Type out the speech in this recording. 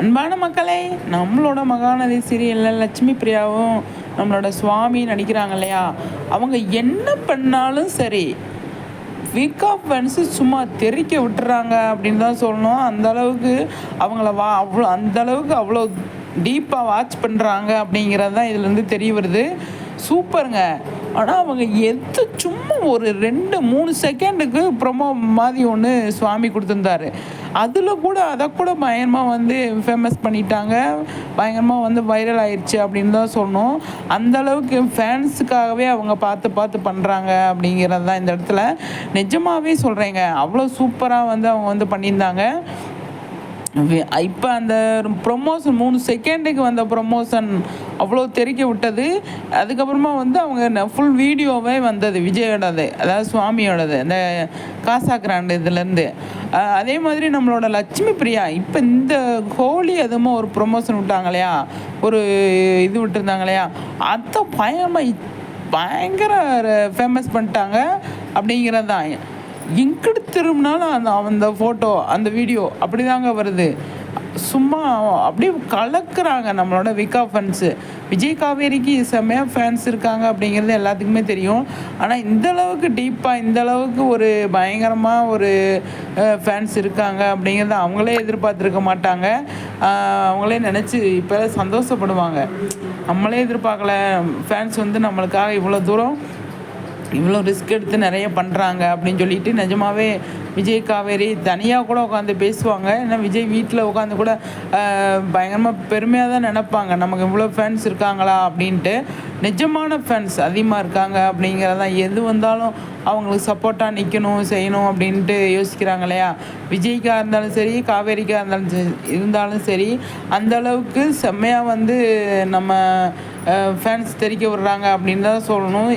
அன்பான மக்களே நம்மளோட மகாநதி சீரியலில் லட்சுமி பிரியாவும் நம்மளோட சுவாமி நடிக்கிறாங்க இல்லையா? அவங்க என்ன பண்ணாலும் சரி வீக் ஆஃப் ஃபன்ஸு சும்மா தெறிக்க விட்டுறாங்க அப்படின்னு தான் சொல்லணும். அந்த அளவுக்கு அவங்கள வா அவ்வளோ அந்த அளவுக்கு அவ்வளோ டீப்பாக வாட்ச் பண்ணுறாங்க அப்படிங்கிறது தான் இதுலேருந்து தெரிய வருது. சூப்பருங்க. ஆனால் அவங்க எது சும்மா ஒரு ரெண்டு மூணு செகண்டுக்கு ப்ரொமோ மாதிரி ஒன்று சுவாமி கொடுத்துருந்தாரு. அதில் கூட அதை கூட பயங்கரமாக வந்து ஃபேமஸ் பண்ணிட்டாங்க. பயங்கரமாக வந்து வைரல் ஆயிடுச்சு அப்படின்னு தான் சொன்னோம். அந்த அளவுக்கு ஃபேன்ஸுக்காகவே அவங்க பார்த்து பார்த்து பண்ணுறாங்க அப்படிங்கிறது தான் இந்த இடத்துல. நிஜமாகவே சொல்கிறேங்க அவ்வளோ சூப்பராக வந்து அவங்க வந்து பண்ணியிருந்தாங்க. இப்போ அந்த ப்ரொமோஷன் மூணு செகண்டுக்கு வந்த ப்ரொமோஷன் அவ்வளோ தெரிக்க விட்டது. அதுக்கப்புறமா வந்து அவங்க ஃபுல் வீடியோவே வந்தது விஜயோடது அதாவது சுவாமியோடது அந்த காசா கிராண்டு இதுலேருந்து. அதே மாதிரி நம்மளோட லட்சுமி பிரியா இப்போ இந்த ஹோலி எதுமோ ஒரு ப்ரொமோஷன் விட்டாங்க இல்லையா ஒரு இது விட்டுருந்தாங்க இல்லையா அதை பயமாக பயங்கர ஃபேமஸ் பண்ணிட்டாங்க அப்படிங்கிறது தான் எங்கிட்டு திரும்பினாலும் அந்த அந்த ஃபோட்டோ அந்த வீடியோ அப்படி தாங்க வருது. சும்மா அப்படியே கலக்குறாங்க நம்மளோட விகா ஃபேன்ஸு விஜய் காவேரிக்கு செம்மையாக ஃபேன்ஸ் இருக்காங்க அப்படிங்கிறது எல்லாத்துக்குமே தெரியும். ஆனால் இந்த அளவுக்கு டீப்பாக இந்த அளவுக்கு ஒரு பயங்கரமாக ஒரு ஃபேன்ஸ் இருக்காங்க அப்படிங்கிறத அவங்களே எதிர்பார்த்துருக்க மாட்டாங்க. அவங்களே நினச்சி இப்போ சந்தோஷப்படுவாங்க. நம்மளே எதிர்பார்க்கல. ஃபேன்ஸ் வந்து நம்மளுக்காக இவ்வளோ தூரம் இவ்வளோ ரிஸ்க் எடுத்து நிறைய பண்ணுறாங்க அப்படின்னு சொல்லிட்டு நிஜமாவே விஜய் காவேரி தனியாக கூட உட்காந்து பேசுவாங்க. ஏன்னா விஜய் வீட்டில் உட்காந்து கூட பயங்கரமாக பெருமையாக தான் நினப்பாங்க. நமக்கு இவ்வளோ ஃபேன்ஸ் இருக்காங்களா அப்படின்ட்டு. நிஜமான ஃபேன்ஸ் அதிகமாக இருக்காங்க அப்படிங்கிறதான் எது வந்தாலும் அவங்களுக்கு சப்போர்ட்டாக நிற்கணும் செய்யணும் அப்படின்ட்டு யோசிக்கிறாங்க இல்லையா? விஜய்க்காக இருந்தாலும் சரி காவேரிக்காக இருந்தாலும் இருந்தாலும் சரி அந்தளவுக்கு செம்மையாக வந்து நம்ம ஃபேன்ஸ் தெரிக்க விடுறாங்க அப்படின்னு தான் சொல்லணும்.